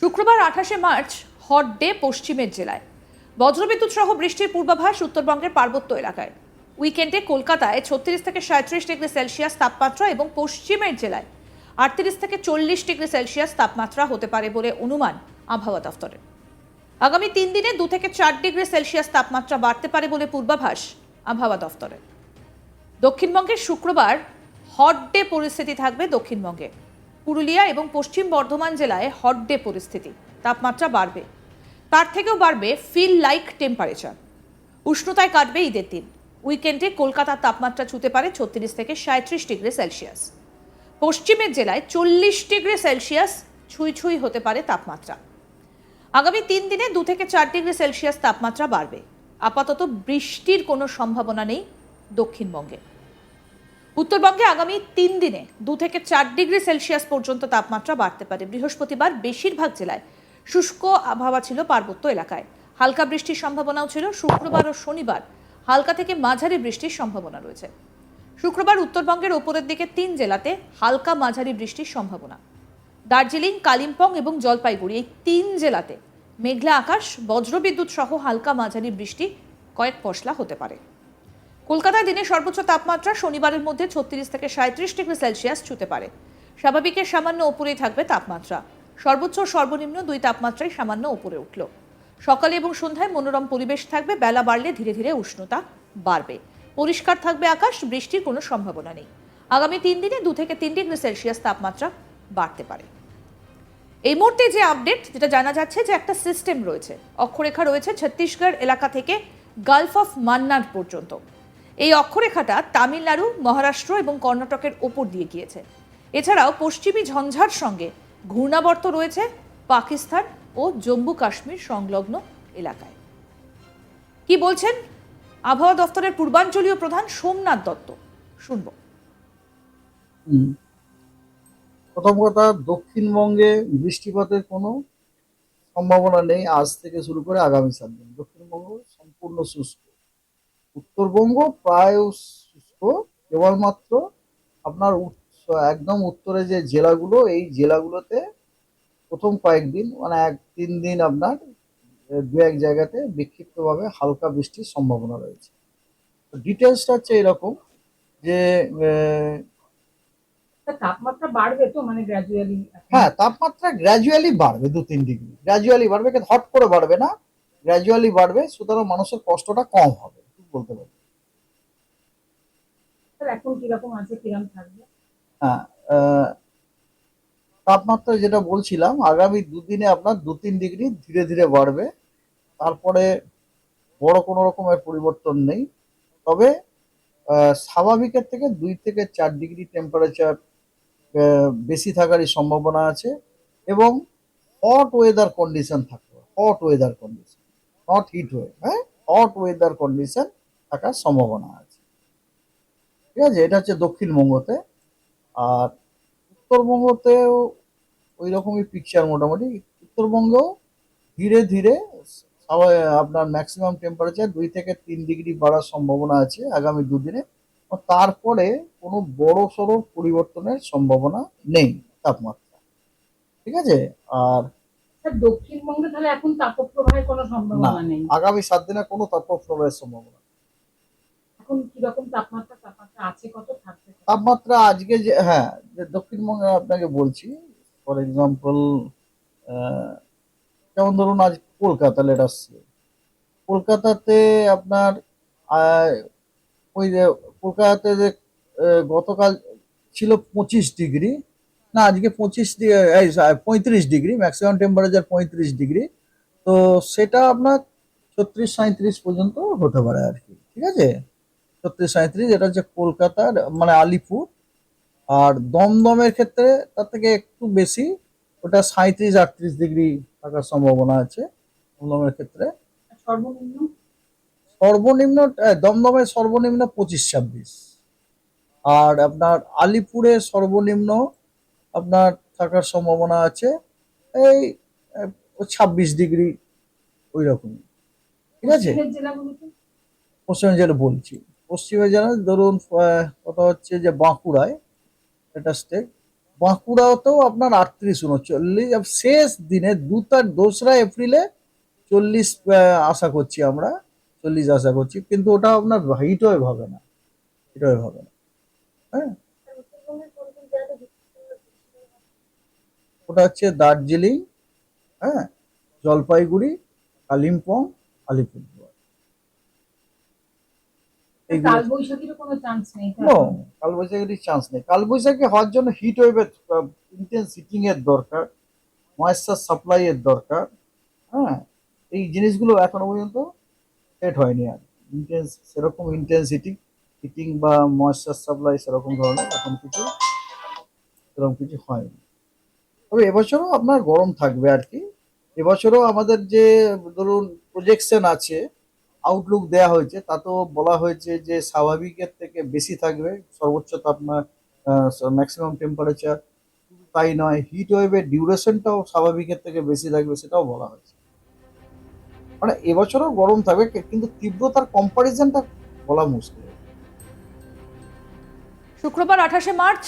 শুক্রবার আঠাশে March, hot day পশ্চিমের জেলায়। বজ্রবিদ্যুৎ সহ বৃষ্টির পূর্বাভাস উত্তরবঙ্গের পার্বত্য এলাকায়। উইকেন্ডে কলকাতায় ছত্রিশ থেকে সাঁত্রিশ ডিগ্রি সেলসিয়াস তাপমাত্রা এবং পশ্চিমের জেলায় আটত্রিশ থেকে চল্লিশ ডিগ্রি সেলসিয়াস তাপমাত্রা হতে পারে বলে অনুমান আবহাওয়া দফতরের। আগামী তিন দিনে দু থেকে চার ডিগ্রি সেলসিয়াস তাপমাত্রা বাড়তে পারে বলে পূর্বাভাস আবহাওয়া দফতরের। দক্ষিণবঙ্গের শুক্রবার হট ডে পরিস্থিতি থাকবে দক্ষিণবঙ্গে। পুরুলিয়া এবং পশ্চিম বর্ধমান জেলায় হট ডে পরিস্থিতি। তাপমাত্রা বাড়বে। তার থেকেও বাড়বে ফিল লাইক টেম্পারেচার উষ্ণতায় কাটবে ঈদের দিন। উইকেন্ডে কলকাতার তাপমাত্রা ছুতে পারে ছত্রিশ থেকে সাঁত্রিশ ডিগ্রি সেলসিয়াস। পশ্চিমের জেলায় চল্লিশ ডিগ্রি সেলসিয়াস ছুঁই ছুঁই হতে পারে তাপমাত্রা। আগামী তিন দিনে দু থেকে চার ডিগ্রি সেলসিয়াস তাপমাত্রা বাড়বে। আপাতত বৃষ্টির কোনো সম্ভাবনা নেই দক্ষিণবঙ্গে। উত্তরবঙ্গে আগামী তিন দিনে দু থেকে চার ডিগ্রি সেলসিয়াস পর্যন্ত তাপমাত্রা বাড়তে পারে। বৃহস্পতিবার বেশিরভাগ জেলায় শুষ্ক আবহাওয়া ছিল পার্বত্য এলাকায়। হালকা বৃষ্টির সম্ভাবনাও ছিল। শুক্রবার ও শনিবার হালকা থেকে মাঝারি বৃষ্টির সম্ভাবনা রয়েছে। শুক্রবার উত্তরবঙ্গের ওপরের দিকে তিন জেলাতে হালকা মাঝারি বৃষ্টির সম্ভাবনা। দার্জিলিং, কালিম্পং এবং জলপাইগুড়ি এই তিন জেলাতে মেঘলা আকাশ, বজ্রবিদ্যুৎ সহ হালকা মাঝারি বৃষ্টি, কয়েক পশলা হতে পারে। কলকাতায় দিনের সর্বোচ্চ তাপমাত্রা শনিবারের মধ্যে ছত্রিশ থেকে সাঁত্রিশ ডিগ্রি সেলসিয়াস ছুতে পারে। স্বাভাবিকের সামান্য ওপরেই থাকবে তাপমাত্রা। সর্বোচ্চ সর্বনিম্ন দুই তাপমাত্রাই সামান্য ওপরে উঠল। সকালে এবং সন্ধ্যায় মনোরম পরিবেশ থাকবে, বেলা বাড়লে ধীরে ধীরে উষ্ণতা বাড়বে। পরিষ্কার থাকবে আকাশ, বৃষ্টির কোনো সম্ভাবনা নেই। আগামী তিন দিনে দু থেকে তিন ডিগ্রি সেলসিয়াস তাপমাত্রা বাড়তে পারে। এই মুহূর্তে যে আপডেট, যেটা জানা যাচ্ছে যে একটা সিস্টেম রয়েছে। অক্ষরেখা রয়েছে, ছত্তিশগড় এলাকা থেকে গালফ অফ মান্নার পর্যন্ত। এই অক্ষরেখাটা তামিলনাড়ু, মহারাষ্ট্র এবং কর্ণাটকের ওপর দিয়ে গিয়েছে। এছাড়াও পশ্চিমী ঝঞ্ঝার সঙ্গে ঘূর্ণাবর্ত রয়েছে পাকিস্তান ও জম্মু কাশ্মীর সংলগ্ন এলাকায়। কি বলছেন? আবহাওয়া দফতরের পূর্বাঞ্চলীয় প্রধান সোমনাথ দত্ত। শুনব। প্রথম কথা, দক্ষিণবঙ্গে বৃষ্টিপাতের কোনো সম্ভাবনা নেই আজ থেকে শুরু করে আগামী সাত দিন। দক্ষিণবঙ্গ সম্পূর্ণ শুষ্ক। উত্তরবঙ্গ প্রায় শুষ্ক কেবলমাত্র আপনার একদম উত্তরে যে জেলাগুলো এই জেলাগুলোতে প্রথম কয়েকদিন মানে এক তিন দিন আপনার দু এক জায়গাতে বিক্ষিপ্তভাবে হালকা বৃষ্টির সম্ভাবনা রয়েছে। ডিটেলসটা হচ্ছে এরকম যে তাপমাত্রা বাড়বে তো মানে গ্র্যাজুয়ালি হ্যাঁ তাপমাত্রা গ্র্যাজুয়ালি বাড়বে দু তিন ডিগ্রি। গ্র্যাজুয়ালি বাড়বে কিন্তু হট করে বাড়বে না। গ্র্যাজুয়ালি বাড়বে সুতরাং মানুষের কষ্টটা কম হবে। বলতে পারি। এখন কীরকম আছে কীরকম থাকবে? হ্যাঁ তাপমাত্রা যেটা বলছিলাম আগামী দুদিনে আপনার দু তিন ডিগ্রি ধীরে ধীরে বাড়বে। তারপরে বড় কোনো রকমের পরিবর্তন নেই। তবে স্বাভাবিকের থেকে দুই থেকে চার ডিগ্রি টেম্পারেচার বেশি থাকারই সম্ভাবনা আছে এবং হট ওয়েদার কন্ডিশন থাকবে hot weather condition not heat wave হ্যাঁ? হট ওয়েদার কন্ডিশন থাকার সম্ভাবনা আছে। ঠিক আছে? এটা হচ্ছে দক্ষিণবঙ্গতে আর উত্তরবঙ্গতেও ওই রকমই পিকচার মোটামুটি। উত্তরবঙ্গেও ধীরে ধীরে আপনার ম্যাক্সিমাম টেম্পারেচার দুই থেকে তিন ডিগ্রি বাড়ার সম্ভাবনা আছে আগামী দুদিনে। তারপরে কোনো বড় সড়ো পরিবর্তনের সম্ভাবনা নেই তাপমাত্রা। ঠিক আছে? আর দক্ষিণবঙ্গে তাহলে এখন তাপপ্রবাহের কোনো সম্ভাবনা নেই। আগামী সাত দিনে কোনো তাপপ্রবাহের সম্ভাবনা। এখন কীরকম তাপমাত্রা? তাপমাত্রা আছে কত? থাকবে তাপমাত্রা আজকে যে হ্যাঁ যে দক্ষিণবঙ্গে আপনাকে বলছি ফর এক্সাম্পল যেমন ধরুন আজ কলকাতা লেট আসছে কলকাতাতে আপনার ওই যে কলকাতাতে যে গতকাল ছিল পঁচিশ ডিগ্রি, না, আজকে পঁচিশ ডিগ্রি পঁয়ত্রিশ ডিগ্রি ম্যাক্সিমাম টেম্পারেচার পঁয়ত্রিশ ডিগ্রি, তো সেটা আপনার ছত্রিশ সাঁত্রিশ পর্যন্ত হতে পারে আর কি, ঠিক আছে? ছত্রিশ সাঁত্রিশ এটা হচ্ছে কলকাতার মানে আলিপুর। আর দমদমের ক্ষেত্রে তার থেকে একটু বেশি ওটা সাঁত্রিশ আটত্রিশ ডিগ্রি থাকার সম্ভাবনা আছে দমদমের ক্ষেত্রে। সর্বনিম্ন? সর্বনিম্ন দমদমের সর্বনিম্ন পঁচিশ ছাব্বিশ। আর আপনার আলিপুরে সর্বনিম্ন আপনার থাকার সম্ভাবনা আছে এই ছাব্বিশ ডিগ্রি ওই রকমই ঠিক আছে? পশ্চিমের জেলাগুলোতে? পশ্চিমে যেটা বলছি। পশ্চিমে যেন ধরুন কথা হচ্ছে যে বাঁকুড়ায়, এটা স্টেট বাঁকুড়াতেও আপনার আটত্রিশ, উনচল্লিশ শেষ দিনে দু, তার দোসরা এপ্রিলে চল্লিশ আশা করছি আমরা, চল্লিশ আশা করছি, কিন্তু ওটা আপনার হিট ওয়েভ হবে না হিট ওয়েভ হবে না হ্যাঁ? ওটা হচ্ছে দার্জিলিং হ্যাঁ? জলপাইগুড়ি, কালিম্পং, আলিপুরদুয়ার এইগুলো কাল বৈশাখীরও কোনো চান্স নেই তো নো? কালবৈশাখীর চান্স নেই। কালবৈশাখী হওয়ার জন্য হিট ওয়েভের ইন্টেন্স হিটিং এর দরকার ময়েশ্চার সাপ্লাই এর দরকার হ্যাঁ? এই জিনিসগুলো এখনও পর্যন্ত সেট হয়নি আর। ইন্টেন্স সেরকম ইন্টেন্সিটি হিটিং বা ময়েশ্চার সাপ্লাই সেরকম ধরনের এখন কিছু সেরকম কিছু হয়নি। তবে এবছরও আপনার গরম থাকবে আর কি। এবছরও আমাদের যে ধরুন প্রজেকশন আছে আউটলুক দেয়া হয়েছে, তাতেও বলা হয়েছে যে স্বাভাবিকের থেকে বেশি থাকবে, সর্বোচ্চ তাপমাত্রা ম্যাক্সিমাম টেম্পারেচার তাই নয় হিট ওয়েভের ডিউরেশনটাও স্বাভাবিকের থেকে বেশি থাকবে সেটাও বলা হয়েছে। মানে এবছরও গরম থাকবে কিন্তু তীব্রতার কম্পারিজনটা বলা মুশকিল। শুক্রবার আঠাশে মার্চ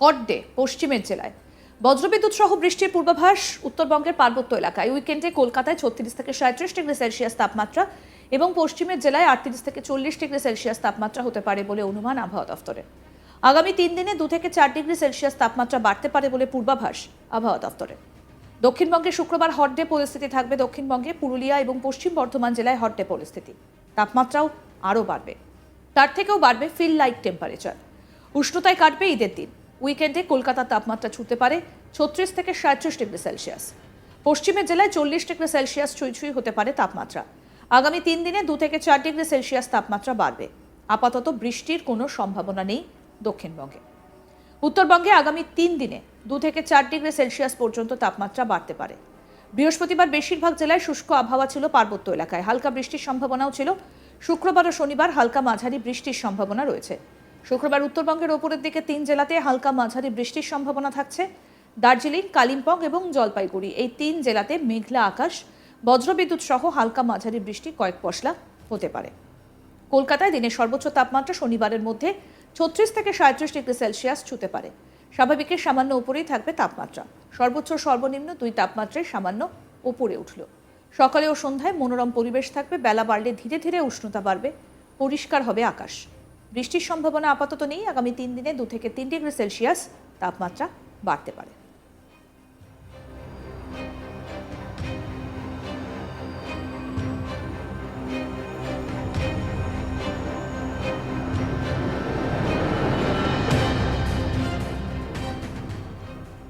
হট ডে পশ্চিমের জেলায়। বজ্রবিদ্যুৎ সহ বৃষ্টির পূর্বাভাস উত্তরবঙ্গের পার্বত্য এলাকায়। উইকেন্ডে কলকাতায় ছত্রিশ থেকে সাঁত্রিশ ডিগ্রি সেলসিয়াস তাপমাত্রা এবং পশ্চিমের জেলায় আটত্রিশ থেকে চল্লিশ ডিগ্রি সেলসিয়াস তাপমাত্রা হতে পারে বলে অনুমান আবহাওয়া দফতরের আগামী তিন দিনে দু থেকে চার ডিগ্রি সেলসিয়াস তাপমাত্রা বাড়তে পারে বলে পূর্বাভাস আবহাওয়া দফতরের দক্ষিণবঙ্গে শুক্রবার হট ডে পরিস্থিতি থাকবে দক্ষিণবঙ্গে, পুরুলিয়া এবং পশ্চিম বর্ধমান জেলায় হট ডে পরিস্থিতি। তাপমাত্রাও আরও বাড়বে। তার থেকেও বাড়বে ফিল লাইট টেম্পারেচার উষ্ণতায় কাটবে ঈদের দিন। উইকেন্ডে কলকাতার তাপমাত্রা ছুতে পারে ছত্রিশ থেকে সাঁত্রিশ ডিগ্রি সেলসিয়াস। পশ্চিমের জেলায় চল্লিশ ডিগ্রি সেলসিয়াস ছুঁই ছুঁই হতে পারে তাপমাত্রা। আগামী তিন দিনে দু থেকে চার ডিগ্রি সেলসিয়াস তাপমাত্রা বাড়বে। আপাতত বৃষ্টির কোনো সম্ভাবনা নেই দক্ষিণবঙ্গে। উত্তরবঙ্গে আগামী তিন দিনে দু থেকে চার ডিগ্রি সেলসিয়াস পর্যন্ত তাপমাত্রা বাড়তে পারে। বৃহস্পতিবার বেশিরভাগ জেলায় শুষ্ক আবহাওয়া ছিল পার্বত্য এলাকায়। হালকা বৃষ্টির সম্ভাবনাও ছিল। শুক্রবার ও শনিবার হালকা মাঝারি বৃষ্টির সম্ভাবনা রয়েছে। শুক্রবার উত্তরবঙ্গের ওপরের দিকে তিন জেলাতে হালকা মাঝারি বৃষ্টির সম্ভাবনা থাকছে। দার্জিলিং, কালিম্পং এবং জলপাইগুড়ি এই তিন জেলাতে মেঘলা আকাশ বজ্রবিদ্যুৎ সহ হালকা মাঝারি বৃষ্টি, কয়েক পশলা হতে পারে। কলকাতায় দিনের সর্বোচ্চ তাপমাত্রা শনিবারের মধ্যে ছত্রিশ থেকে সাঁত্রিশ ডিগ্রি সেলসিয়াস ছুতে পারে। স্বাভাবিকের সামান্য উপরেই থাকবে তাপমাত্রা। সর্বোচ্চ সর্বনিম্ন দুই তাপমাত্রায় সামান্য উপরে উঠল। সকালে ও সন্ধ্যায় মনোরম পরিবেশ থাকবে, বেলা বাড়লে ধীরে ধীরে উষ্ণতা বাড়বে, পরিষ্কার হবে আকাশ। বৃষ্টির সম্ভাবনা আপাতত নেই, আগামী তিন দিনে দু থেকে তিন ডিগ্রি সেলসিয়াস তাপমাত্রা বাড়তে পারে।